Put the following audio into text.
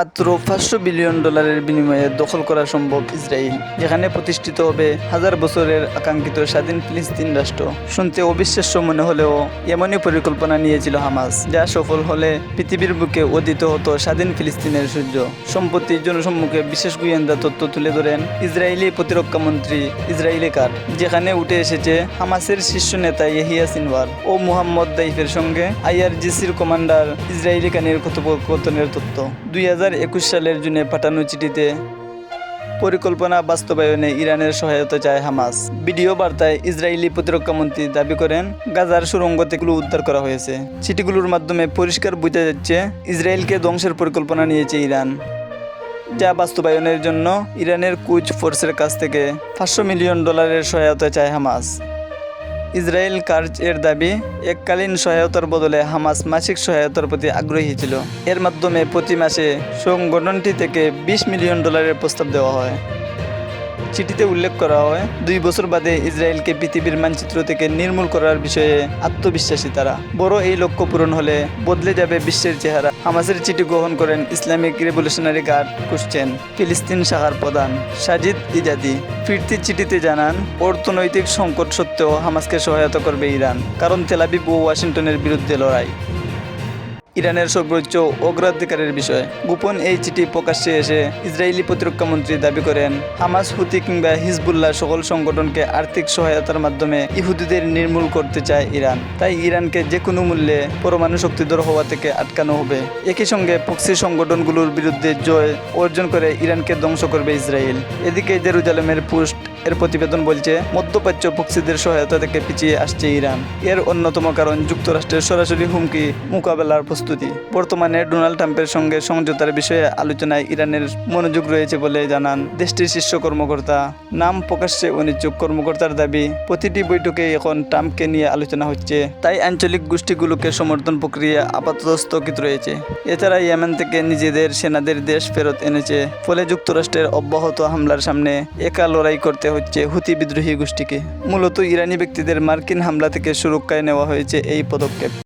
মাত্র পাঁচশো বিলিয়ন ডলারের বিনিময়ে দখল করা সম্ভব ইসরায়েল, যেখানে প্রতিষ্ঠিত হবে হাজার বছরের আকাঙ্ক্ষিত স্বাধীন ফিলিস্তিন রাষ্ট্র। শুনতে অবিশ্বাস্য মনে হলেও এমনই পরিকল্পনা নিয়েছিল হামাস, যা সফল হলে পৃথিবীর বুকে অদিত হতো স্বাধীন ফিলিস্তিনের সূর্য। সম্প্রতি জনসম্মুখে বিশেষ গোয়েন্দা তথ্য তুলে ধরেন ইসরায়েলি প্রতিরক্ষা মন্ত্রী ইসরায়েলি কার, যেখানে উঠে এসেছে হামাসের শীর্ষ নেতা ইহিয়া সিনওয়ার ও মুহাম্মদ দাইফের সঙ্গে আইআরজিসির কমান্ডার ইসরায়েলি কানের কথোপকথনের তথ্য। দুই হাজার একুশ সালের জুনে পাঠানো চিঠিতে পরিকল্পনা বাস্তবায়নে ইরানের সহায়তা চায় হামাস। ভিডিও বার্তায় ইসরায়েলি প্রতিরক্ষা মন্ত্রী দাবি করেন, গাজার সুরঙ্গ থেকে উদ্ধার করা হয়েছে। চিঠিগুলোর মাধ্যমে পরিষ্কার বোঝা যাচ্ছে, ইসরায়েলকে ধ্বংসের পরিকল্পনা নিয়েছে ইরান, যা বাস্তবায়নের জন্য ইরানের কুচ ফোর্সের কাছ থেকে পাঁচশো মিলিয়ন ডলারের সহায়তা চায় হামাস। ইসরায়েল কার্জ এর দাবি, এককালীন সহায়তার বদলে হামাস মাসিক সহায়তার প্রতি আগ্রহী ছিল। এর মাধ্যমে প্রতি মাসে সংগঠনটি থেকে বিশ মিলিয়ন ডলারের প্রস্তাব দেওয়া হয়। চিঠিতে উল্লেখ করা হয়, দুই বছর বাদে ইসরায়েলকে পৃথিবীর মানচিত্র থেকে নির্মূল করার বিষয়ে আত্মবিশ্বাসী তারা। বড় এই লক্ষ্য পূরণ হলে বদলে যাবে বিশ্বের চেহারা। হামাসের চিঠি গ্রহণ করেন ইসলামিক রেভলিউশনারি গার্ড কুশ্চেন, ফিলিস্তিন শাখার প্রধান সাজিদ ইজাদি। ফিরতি চিঠিতে জানান, অর্থনৈতিক সংকট সত্ত্বেও হামাসকে সহায়তা করবে ইরান, কারণ তেলাবিব ও ওয়াশিংটনের বিরুদ্ধে লড়াই। ইরানের সর্বোচ্চ অগ্রাধিকারের বিষয়। গোপন এই চিঠি প্রকাশ্যে এসে ইসরায়েলি প্রতিরক্ষা মন্ত্রী দাবি করেন, হামাস, হুতি কিংবা হিজবুল্লাহ সকল সংগঠনকে আর্থিক সহায়তার মাধ্যমে ইহুদিদের নির্মূল করতে চায় ইরান। তাই ইরানকে যে কোনো মূল্যে পরমাণু শক্তিধর হওয়া থেকে আটকানো হবে। একই সঙ্গে পক্সি সংগঠনগুলোর বিরুদ্ধে জয় অর্জন করে ইরানকে ধ্বংস করবে ইসরায়েল। এদিকে জেরুজালেমের পোস্ট এর প্রতিবেদন বলছে, মধ্যপ্রাচ্য পক্সিদের সহায়তা থেকে পিছিয়ে আসছে ইরান। এর অন্যতম কারণ যুক্তরাষ্ট্রের সরাসরি হুমকি মোকাবেলার প্রস্তুতি। বর্তমানে ডোনাল্ড ট্রাম্পের সঙ্গে সমঝোতার বিষয়ে আলোচনায় ইরানের মনোযোগ রয়েছে বলে জানান দেশটির শীর্ষ কর্মকর্তা। নাম প্রকাশ্যে অনিচ্ছুক কর্মকর্তার দাবি, প্রতিটি বৈঠকে এখন ট্রাম্পকে নিয়ে আলোচনা হচ্ছে। তাই আঞ্চলিক গোষ্ঠীগুলোকে সমর্থন প্রক্রিয়া আপাতত স্থগিত রয়েছে। এছাড়া ইয়েমেন থেকে নিজেদের সেনাদের দেশ ফেরত এনেছে, ফলে যুক্তরাষ্ট্রের অব্যাহত হামলার সামনে একা লড়াই করতে হচ্ছে হুতি বিদ্রোহী গোষ্ঠীকে। মূলত ইরানি ব্যক্তিদের মার্কিন হামলা থেকে সুরক্ষায় নেওয়া হয়েছে এই পদক্ষেপ।